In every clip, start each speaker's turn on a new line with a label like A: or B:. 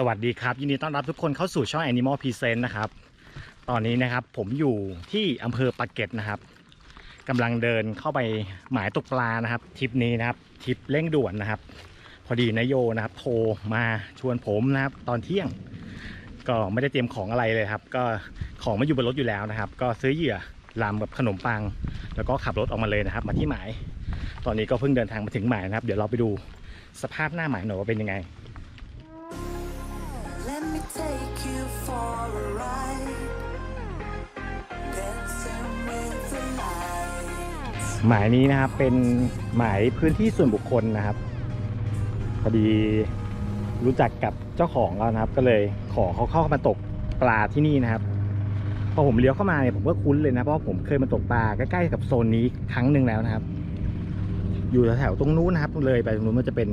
A: สวัสดีครับ ยินดีต้อนรับทุกคนเข้าสู่ช่อง Animal Present นะครับ ตอนนี้นะครับผมอยู่ที่อำเภอปากเกร็ดนะครับกำลังเดินเข้าไปหมายตกปลานะครับทริปนี้นะครับทริปเร่งด่วนนะครับ พอดีนายโยนะครับ โทรมาชวนผมนะครับ ตอนเที่ยง ก็ไม่ได้เตรียมของอะไรเลยครับ ก็ของไมาอยู่บนรถอยู่แล้วนะครับ ก็ซื้อเหยื่อลำกับขนมปัง แล้วก็ขับรถออกมาเลยนะครับ มาที่หมาย ตอนนี้ก็เพิ่งเดินทางมาถึงหมายนะครับ เดี๋ยวเราไปดูสภาพหน้าหมายหน่อยว่าเป็นยังไง
B: take you for a ride. Dancing with the lights.
A: หมายนี้นะครับเป็นหมายพื้นที่ส่วนบุคคลนะครับ พอดีรู้จักกับเจ้าของแล้วนะครับ ก็เลยขอเขาเข้ามาตกปลาที่นี่นะครับ พอผมเลี้ยวเข้ามาเนี่ยผมก็คุ้นเลยนะเพราะผมเคยมาตกปลาใกล้ๆกับโซนนี้ครั้งหนึ่งแล้วนะครับ อยู่แถวๆตรงนู้นนะครับเลยไปตรงนู้นมันจะเป็น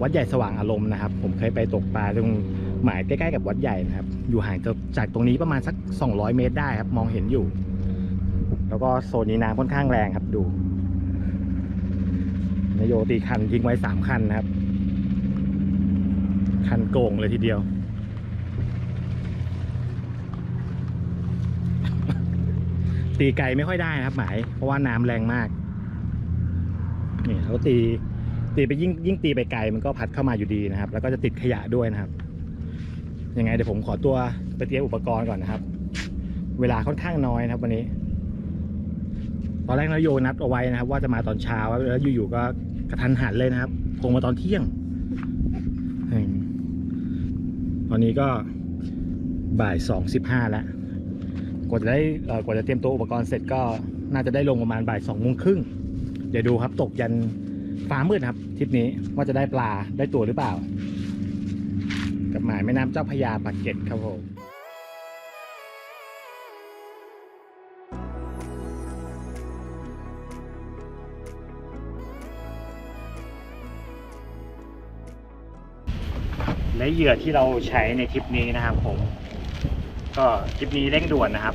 A: วัดใหญ่สว่างอารมณ์นะครับ ผมเคยไปตกปลาตรงหมายใกล้ๆกับวัดใหญ่นะครับ อยู่ห่างจากตรงนี้ประมาณสัก 200 เมตรได้ครับ มองเห็นอยู่ แล้วก็โซนนี้น้ำค่อนข้างแรงครับดูนายโยตีคันทิ้งไว้สามคันนะครับ คันโก่งเลยทีเดียว ตีไกลไม่ค่อยได้นะครับ หมาย เพราะว่าน้ำแรงมาก นี่แล้วตี ตีไปยิ่งยิ่งตีไปไกลมันก็พัดเข้ามาอยู่ดีนะครับ แล้วก็จะติดขยะด้วยนะครับ ยังไงเดี๋ยวผมขอตัวไปเตรียมอุปกรณ์ก่อนนะครับ เวลาค่อนข้างน้อยนะครับ วันนี้ ตอนแรกนายโยนัดเอาไว้นะครับ ว่าจะมาตอนเช้าแล้วอยู่ๆก็กระทันหันเลยนะครับคงมาตอนเที่ยง ตอนนี้ก็บ่ายสองสิบห้าแล้ว กว่าจะได้เอ่อกว่าจะเตรียมตัวอุปกรณ์เสร็จก็น่าจะได้ลงประมาณบ่ายสองโมงครึ่ง เดี๋ยวดูครับตกยัน ฟ้ามืดครับทริปนี้ว่าจะได้ปลาได้ตัวหรือเปล่า กับหมายแม่น้ำเจ้าพยาปากเกร็ดครับผมและเหยื่อที่เราใช้ในทริปนี้นะครับผม ก็ทริปนี้เร่งด่วนนะครับ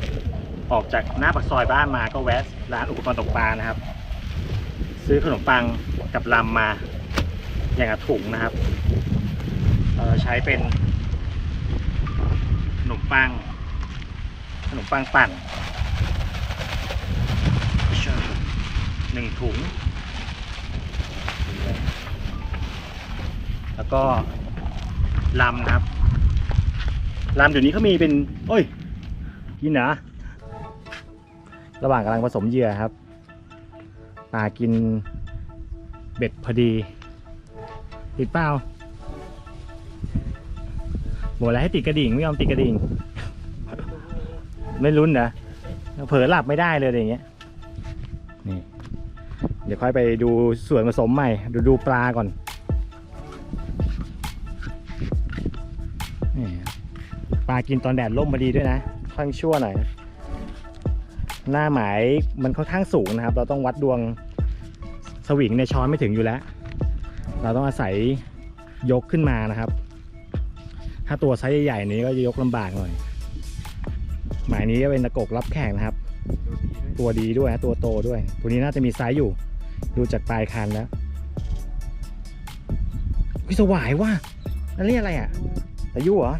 A: ออกจากหน้าปากซอยบ้านมาก็แวะร้านอุปกรณ์ตกปลานะครับ ซื้อขนมปัง กับลำมาอย่างถุงนะครับเอ่อใช้เป็นขนมปังขนมปังปั่นหนึ่งถุง แล้วก็ลำนะครับลำเดี๋ยวนี้เขามีเป็นโอ้ยกินเหรอระหว่างกำลังผสมเหยื่อครับปลากิน เบ็ดพอดี ติดเปล่าบอกแล้วให้ติดกระดิ่งไม่ยอมติดกระดิ่ง ไม่รุ้นนะเผลอหลับไม่ได้เลยอย่างเงี้ยนี่เดี๋ยวค่อยไปดูส่วนผสมใหม่ ดูดูปลาก่อนนี่ปลากินตอนแดดร่มพอดีด้วยนะค่อนข้างชั่วหน่อยหน้าหมายมันค่อนข้างสูงนะครับ เราต้องวัดดวง วิงในยช้อนไม่ถึงอยู่แล้ว เราต้องอาศัยยกขึ้นมานะครับ ถ้าตัวไซส์ใหญ่ๆนี้ก็จะยกลำบากหน่อย หมายนี้ก็เป็นตะกกรับแขกนะครับ ตัวดีด้วยนะตัวโตด้วย ตัวนี้น่าจะมีไซส์อยู่ ดูจากปลายคันแล้ววิสวายว่ะนั่นเรียกอะไรอะอายุเหรอ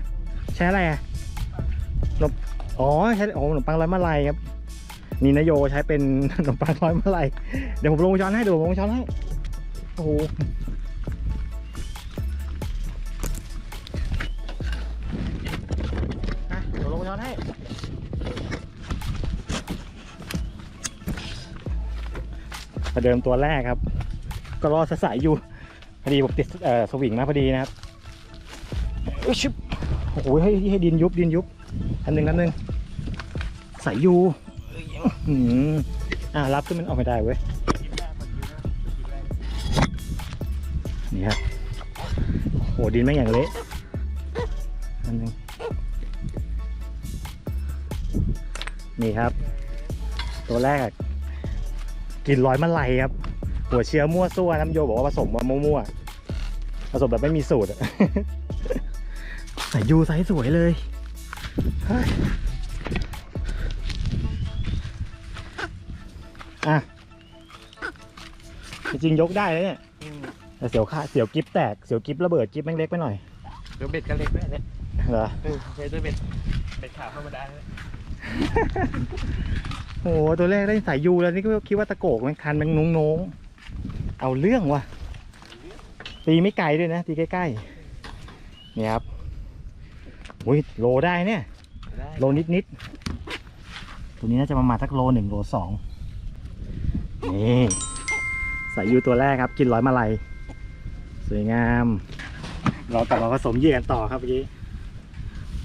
A: ใช้อะไรอะขนมอ๋อ ใช้อ๋อขนมปังร้อยมะลายครับ นี่นโยใช้เป็นขนมปังร้อยเมะลายเดี๋ยวผมลงช้อนให้ดูผมลงช้อนให้โอ้โหเดี๋ยวลงช้อนให้ประเดิมตัวแรกครับ ก็รอสายอยู่พอดีผมติดสวิงมาพอดีนะครับอุ๊ยชิบโอ้โหให้ให้ดินยุบดินยุบอันหนึ่งอันหนึ่งใส่อยู อืมอ่ารับขึ้นมันออกไม่ได้เว้ย นี่ครับโหดินไม่งอย่างเละอันหนึ่งนี่ครับ ตัวแรก กินร้อยมะไลครับ หัวเชื้อมั่วซั่วน้ำโยบอกว่าผสมมามั่วๆผสมแบบไม่มีสูตรใส่ยูไซส์สวยเลย อะ จริงๆยกได้เลยเนี่ย แต่เสียวขาเสียวกิฟแตก เสียวกิฟระเบิดกิฟแม่งเล็กไปหน่อย
C: ตัวเบ็ดก็เล็กด้วยเนี่ย
A: เหรอ
C: เออใช้ตัวเบ็ดเบ็ดขาวธรรมดาเนี่ย
A: โอ้โหตัวแรกได้สายยูแล้วนี่ก็คิดว่าตะโกกมันคันมันงงงๆเอาเรื่องว่ะ ตีไม่ไกลด้วยนะตีใกล้ๆเนี่ยครับอุ้ยโลได้เนี่ย
C: ได้
A: โลนิดนิดๆตัวนี้น่าจะประมาณสักโลหนึ่งโลสอง นี่สายยูตัวแรกครับ กินร้อยมาลัยสวยงาม เรากลับมาผสมเหยื่อกันต่อครับเมื่อกี้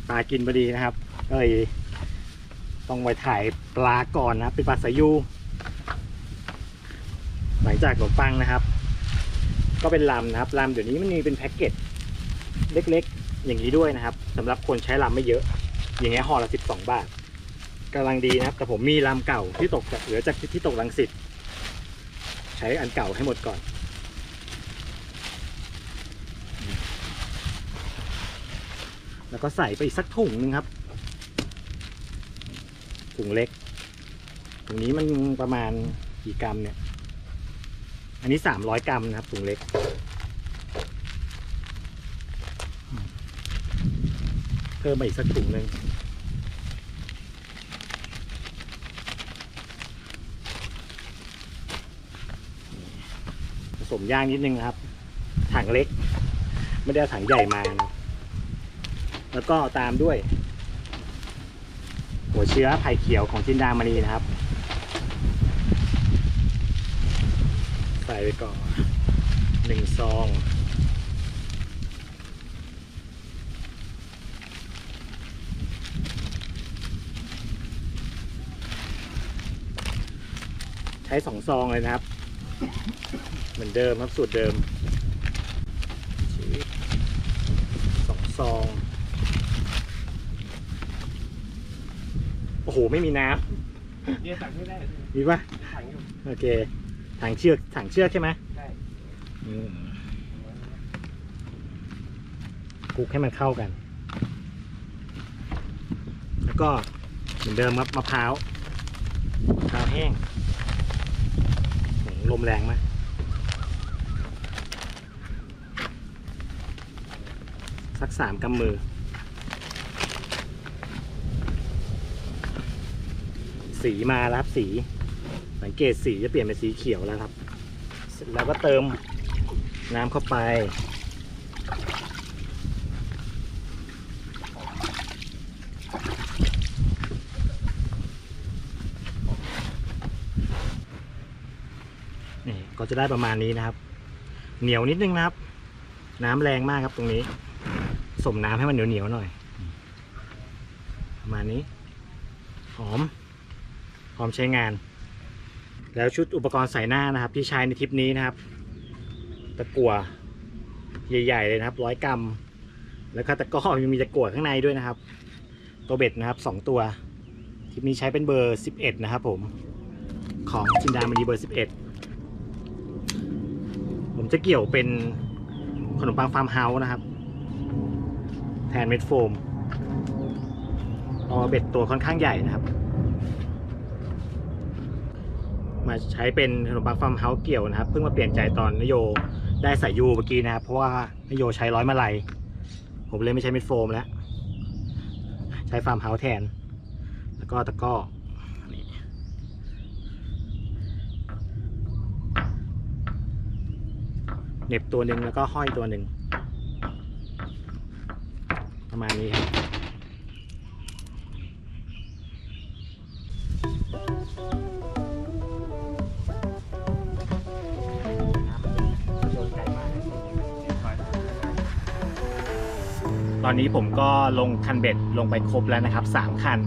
A: ปลากินพอดีนะครับก็เลยต้องไปถ่ายปลาก่อนนะเป็นปลาสายยู หลังจากขนมปังนะครับ ก็เป็นลำนะครับลำเดี๋ยวนี้มันมีเป็นแพ็กเกจเล็กๆ อย่างนี้ด้วยนะครับสำหรับคนใช้ลำไม่เยอะ อย่างเงี้ยห่อละสิบสองบาทกำลังดีนะครับ แต่ผมมีลำเก่าที่ตกจากเหลือจากที่ตกลังสิต ใช้อันเก่าให้หมดก่อน แล้วก็ใส่ไปอีกสักถุงหนึงครับถุงเล็กถุงนี้มันประมาณกี่กรัมเนี่ย อันนี้สามร้อยกรัมนะครับถุงเล็ก เพิ่มมาอีกสักถุงหนึ่ง มย่างนิดนึงครับ ถังเล็ก ไม่ได้ถังใหญ่มานะแล้วก็ตามด้วย หัวเชื้อไผ่เขียวของจินดามณีนะครับ ใส่ไปก่อนหนึ่งซองใช้สองซองเลยนะครับ เหมือนเดิมครับสูตรเดิมสองซอง โอ้โห ไม่มีน้
C: เนี่ยสั่งไม่ได้ำ
A: มีปะ
C: สั่งอยู่
A: โอเค ถังเชือกถังเชือกใช่ไหม
C: ใช่
A: อืมคลุกให้มันเข้ากัน แล้วก็เหมือนเดิมครับมะพร้าวมะพร้าวแห้งโห ลมแรงไหมสักสามกำมือ สีมาแล้วครับสี สังเกตสีจะเปลี่ยนเป็นสีเขียวแล้วครับเสร็จแล้วก็เติมน้ำเข้าไป นี่ ก็จะได้ประมาณนี้นะครับ เหนียวนิดนึงนะครับ น้ำแรงมากครับตรงนี้ สมน้ำให้มันเหนียวเหนียวๆหน่อย ประมาณนี้ หอมพร้อมใช้งาน แล้วชุดอุปกรณ์ใส่หน้านะครับ ที่ใช้ในทริปนี้นะครับ ตะกั่วใหญ่ๆเลยนะครับร้อยกรัม แล้วก็ตะก้อยังมีตะกั่วข้างในด้วยนะครับ ตัวเบ็ดนะครับสองตัว ทริปนี้ใช้เป็นเบอร์ 11 นะครับผมของจินดามณีเบอร์ 11 ผมจะเกี่ยวเป็นขนมปังฟาร์มเฮาส์นะครับ แทนเม็ดโฟมเอาเบ็ดตัวค่อนข้างใหญ่นะครับ มาใช้เป็นขนมปังฟาร์มเฮาส์เกี่ยวนะครับ เพิ่งมาเปลี่ยนใจตอนนโยได้ใส่ยูเมื่อกี้นะครับ เพราะว่านโยใช้ร้อยมาลัย ผมเลยไม่ใช้เม็ดโฟมแล้ว ใช้ฟาร์มเฮาส์แทน แล้วก็ตะก้อนี่ เน็บตัวหนึ่งแล้วก็ห้อยตัวหนึ่งประมาณนี้ครับตอนนี้ผมก็ลงคันเบ็ดลงไปครบแล้วนะครับสามคัน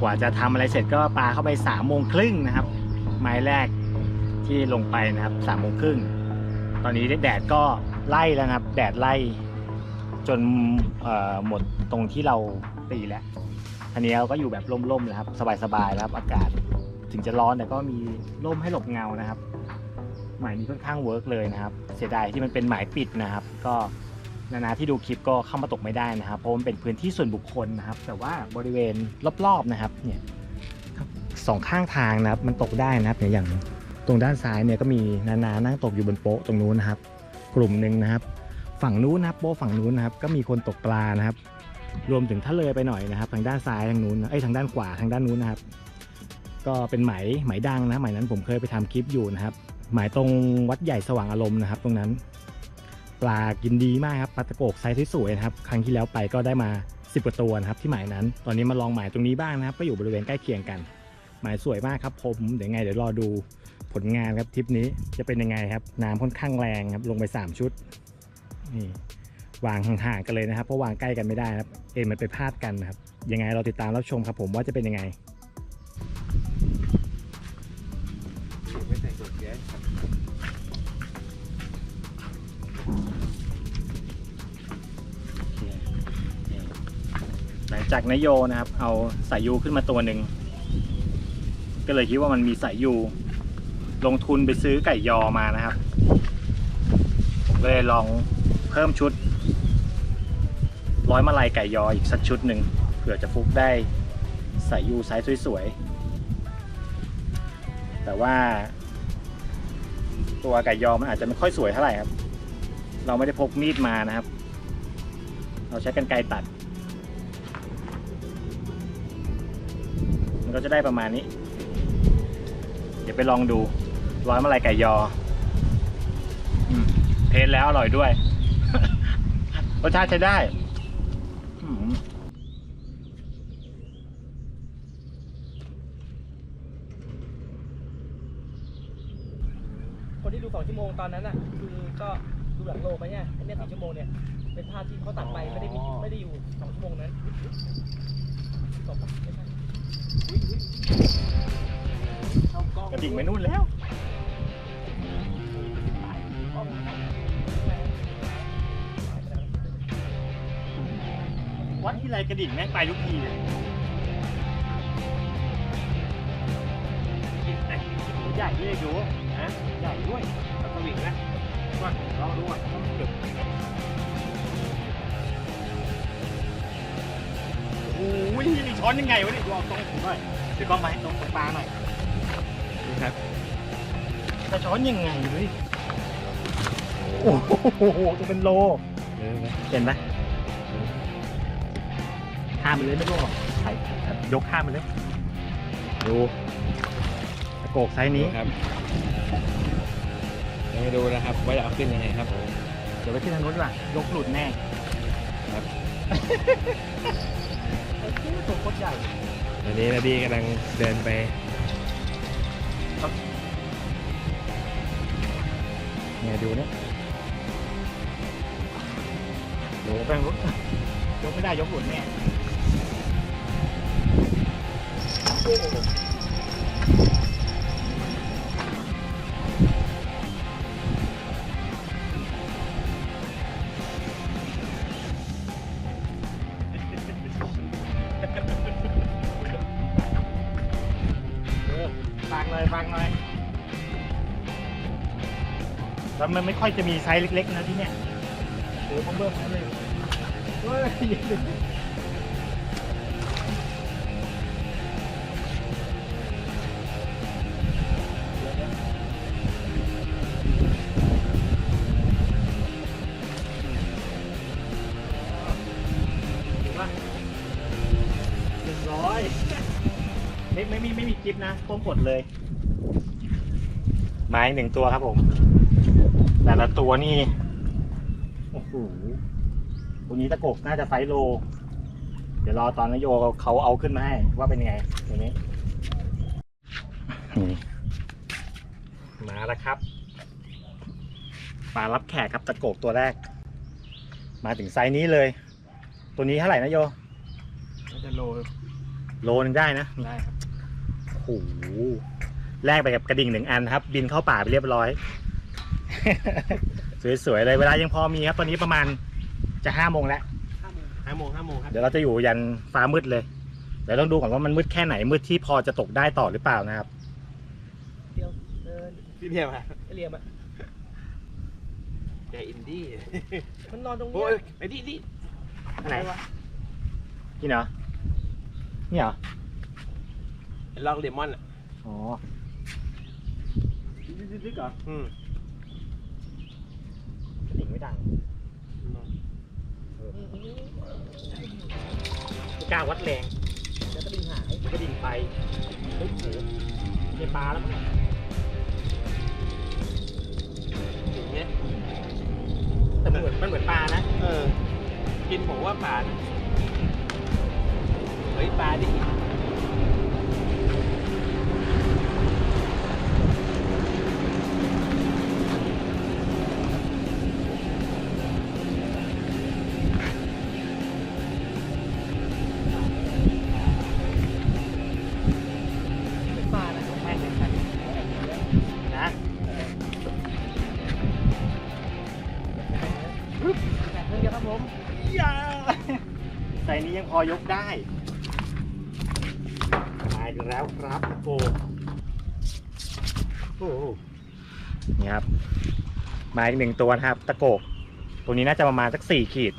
A: กว่าจะทำอะไรเสร็จก็ปลาเข้าไปสามโมงครึ่งนะครับ ไม้แรกที่ลงไปนะครับสามโมงครึ่ง ตอนนี้แดดก็ไล่แล้วนะครับ แดดไล่ จนหมดตรงที่เราตีแล้วทีนี้เราก็อยู่แบบร่มๆแล้วครับ สบายๆแล้วครับ อากาศถึงจะร้อนแต่ก็มีร่มให้หลบเงานะครับหมายนี้ค่อนข้างเวิร์กเลยนะครับ เสียดายที่มันเป็นหมายปิดนะครับ ก็นานาที่ดูคลิปก็เข้ามาตกไม่ได้นะครับเพราะมันเป็นพื้นที่ส่วนบุคคลนะครับ แต่ว่าบริเวณรอบๆนะครับเนี่ยสองข้างทางนะครับมันตกได้นะครับอย่าง ตรงด้านซ้ายเนี่ยก็มีนานานั่งตกอยู่บนโป๊ะตรงนู้นนะครับ กลุ่มหนึ่งนะครับ ฝั่งนู้นนะครับโป๊ะฝั่งนู้นนะครับ ก็มีคนตกปลานะครับ รวมถึงถ้าเลยไปหน่อยนะครับ ทางด้านซ้ายทางนู้นนะเอ้ทางด้านขวาทางด้านนู้นนะครับ ก็เป็นไหมไหมดังนะไหมนั้นผมเคยไปทำคลิปอยู่นะครับหมายตรงวัดใหญ่สว่างอารมณ์นะครับ ตรงนั้น ปลากินดีมากครับปลาตะโกกไซส์สวยๆนะครับ ครั้งที่แล้วไปก็ได้มา 10กว่าตัวนะครับที่หมายนั้น ตอนนี้มาลองหมายตรงนี้บ้างนะครับ ก็อยู่บริเวณใกล้เคียงกัน หมายสวยมากครับผมเดี๋ยวไงเดี๋ยวรอดูผลงานครับทริปนี้จะเป็นยังไงครับ น้ำค่อนข้างแรงครับลงไป 3 ชุดนี่วางห่างๆกันเลยนะครับเพราะวางใกล้กันไม่ได้ครับ เอ็นมันไปพลาดกันนะครับ ยังไงเราติดตามรับชมครับผมว่าจะเป็นยังไงหลังจากนายโยนะครับ เอาสายยูขึ้นมาตัวหนึ่ง ก็เลยคิดว่ามันมีสายยูลงทุนไปซื้อไก่ยอมานะครับ ผมก็เลยลองเพิ่มชุด ร้อยมาลัยไก่ยออีกสักชุดหนึ่งเผื่อจะฟุกได้สายยูไซส์สวยๆ แต่ว่า ตัวไก่ยอมันอาจจะไม่ค่อยสวยเท่าไหร่ครับ เราไม่ได้พกมีดมานะครับ เราใช้กันไกรตัด มันก็จะได้ประมาณนี้ ดี๋ยวไปลองดูร้อยมาลายไก่ยออมเทสแล้วอร่อยด้วย รสชาติใช้ได้อืม
D: คนที่ดูสองชั่วโมงตอนนั้นอะ คือก็ดูหลังโลไปเนี่ยไอ้เนี่ยสี่ชั่วโมงเนี่ยเป็นภาพที่เขาตัดไปไม่ได้มีไม่ได้อยู่สองชั่วโมงนั้นจบปะไม่ใช่
A: กระ ดิ่งไปนู่นแล้ววัดที่ไรกระดิ่งแม่งไปทุกทีเลยใหญ่เลยดูนะใหญ่ด้วย
C: แล้วก็วิ่งนะว่าลองดูอะต้องเก็บ
A: โอ้ยช้อนยังไงวะเนี่ยดูเอาตรงผมหน่อยเดี๋ยวก็มาให้ตรงตรงปลาหน่อย จะช้อนยังไงเลยโอ้โหจะเป็นโล
C: เออ
A: เห็นไหมข้ามไปเลยไม่ร่วงหรอกใส่ยกข้ามไปเลย ดูตะโกกไซส์นี้
C: ครับเดี๋ยวมาดูนะครับว่าจะเอาขึ้นยังไงครับ
A: เดี๋ยวไปที่ทางโน้นดีกว่ายกหลุดแน่
C: ครับ
A: ไอ้ที่ตัวโคตรใหญ่
C: ตอนนี้นาดีกำลังเดินไป
A: เนี่ยดูเนี่ยดูแป้งรุดยกไม่ได้ยกหลุดแน่โอ้ อยจะมีไซส์เล็กๆนะที่เนี่ยโอ้โหเบิ่มๆเลยเฮ้ยเห็นปะหนึ่งร้อยไม่ไม่มีไม่มีกิฟนะต้มกดเลย ไม้หนึ่งตัวครับผม แต่ละตัวนี่โอ้โหตัวนี้ตะกกน่าจะไซส์โล เดี๋ยวรอตอนนายโยเขาเอาขึ้นมาให้ว่าเป็นยังไงตัวนี้นี่มาแล้วครับปลารับแขกครับตะโกกตัวแรก มาถึงไซส์นี้เลย ตัวนี้เท่าไหร่นะโย
C: น่าจะโล
A: โลนึงได้นะ
C: ได้ครับ
A: โอ้โหแลกไปกับกระดิ่งหนึ่งอันครับ บินเข้าป่าไปเรียบร้อย สวยๆเลยเวลายังพอมีครับ ตอนนี้ประมาณจะห้าโมงแล้ว
C: ห้าโมงห้าโมงครับ
A: เดี๋ยวเราจะอยู่ยันฟ้ามืดเลยเดี๋ยวต้องดูก่อนว่ามันมืดแค่ไหนมืดที่พอจะตกได้ต่อหรือเปล่านะครับ
D: เดียวเดิน
C: พี่เทียมครับ
D: ไอเหลียมอะ
C: แกอินดี้
D: มันนอนตรง
C: โอ้
D: เนี้
C: ย
D: ย
C: ไอ้ดิดิ
A: อันไหนนี่เหรอนี่เหรอ
C: ลองเลมอนอะ
A: อ๋อลึกๆเหรอ
C: อืม
A: กระดิ่ง ไม่ดังไม่กล้าวัดแรง
D: แล้วก็ดึงหาย
A: กระดิ่งไปเฮ้ยโหเจปลาแล้วมั้งเนี่ยอย่างเงี้ยแต่มันเหมือนมันเหมือนปลานะ
C: เออ กินผมว่าปลานะเฮ้ยปลาดิ
A: ยั
D: ง
A: พอยกได้ตายไปแล้วครับโอ้โหนี่ครับมาอีกหนึ่งตัวนะครับ ตะโกกตัวนี้น่าจะประมาณสักสี่ขีด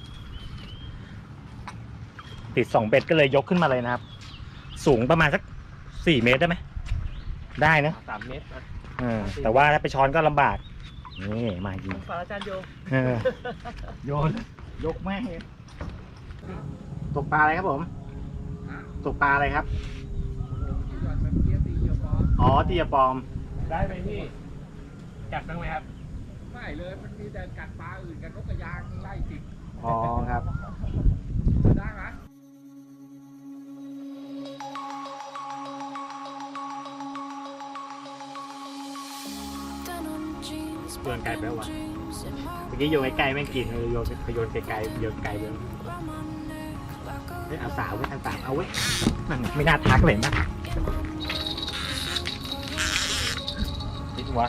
A: ติดสองเบ็ดก็เลยยกขึ้นมาเลยนะครับ สูงประมาณสักสี่เมตรได้ไหมได้นะ
C: สามเมตรนะ
A: เออแต่ว่าถ้าไปช้อนก็ลำบาก นี่มาจริง
D: ฝากอาจารย์โย
A: เออโยนยกแม่งเลย ตกปลาอะไรครับผม ตกปลาอะไรครับ อ๋อตียปลอม
C: ได้ไหมพี่ จับบ้างไหมครับ
E: ไม่เลย มันมีแต่กัดปลาอื่นกับนกกระยางไล่ติด
A: อ๋อครับ
E: ได้ไหม
A: เปลืองไก่ไปวะเมื่อกี้โยนไกลๆแม่งกินเลยโยนไปโยนไกลๆโยนไกลเลย เฮ้ยเอาสาวไว้ทางสาวเอาไว้ยนั่นไม่น่าทักเลยนะติดวะ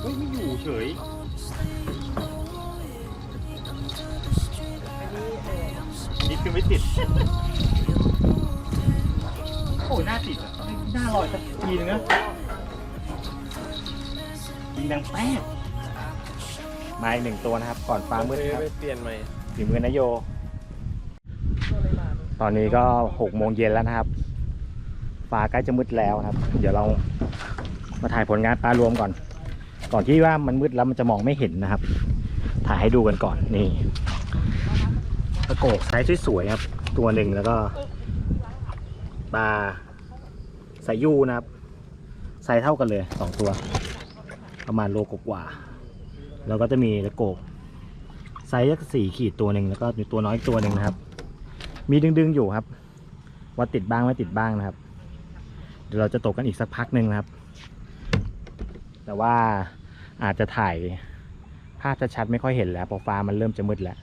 A: เฮ้ยไม่อยู่เฉย
D: อันนี้เออ
A: นี่คือไม่ติด โอ้ยหน้าติดอะหน้าลอยสักทีนึงนะยิงดังแป๊ด มาอีกหนึ่งตัวนะครับ ก่อนฟ้ามืดครับ
C: ไปเปลี่ยนใหม่
A: ฝีมือนายโย
D: ตัวอะไรมา
A: ตอนนี้ก็หกโมงเย็นแล้วนะครับ ฟ้าใกล้จะมืดแล้วนะครับ เดี๋ยวเรามาถ่ายผลงานปลารวมก่อน ก่อนที่ว่ามันมืดแล้วมันจะมองไม่เห็นนะครับ ถ่ายให้ดูกันก่อน นี่ตะโกกไซส์สวยๆครับ ตัวหนึ่งแล้วก็ปลาสายยูนะครับ ไซส์เท่ากันเลยสองตัว ประมาณโลกว่าๆ แล้วก็จะมีตะโกบไซส์สี่ขีดตัวหนึ่งแล้วก็มีตัวน้อยอีกตัวหนึ่งนะครับ มีดึงๆอยู่ครับ ว่าติดบ้างไม่ติดบ้างนะครับ เดี๋ยวเราจะตกกันอีกสักพักหนึ่งนะครับ แต่ว่าอาจจะถ่ายภาพชัดๆไม่ค่อยเห็นแล้วเพราะฟ้ามันเริ่มจะมืดแล้ว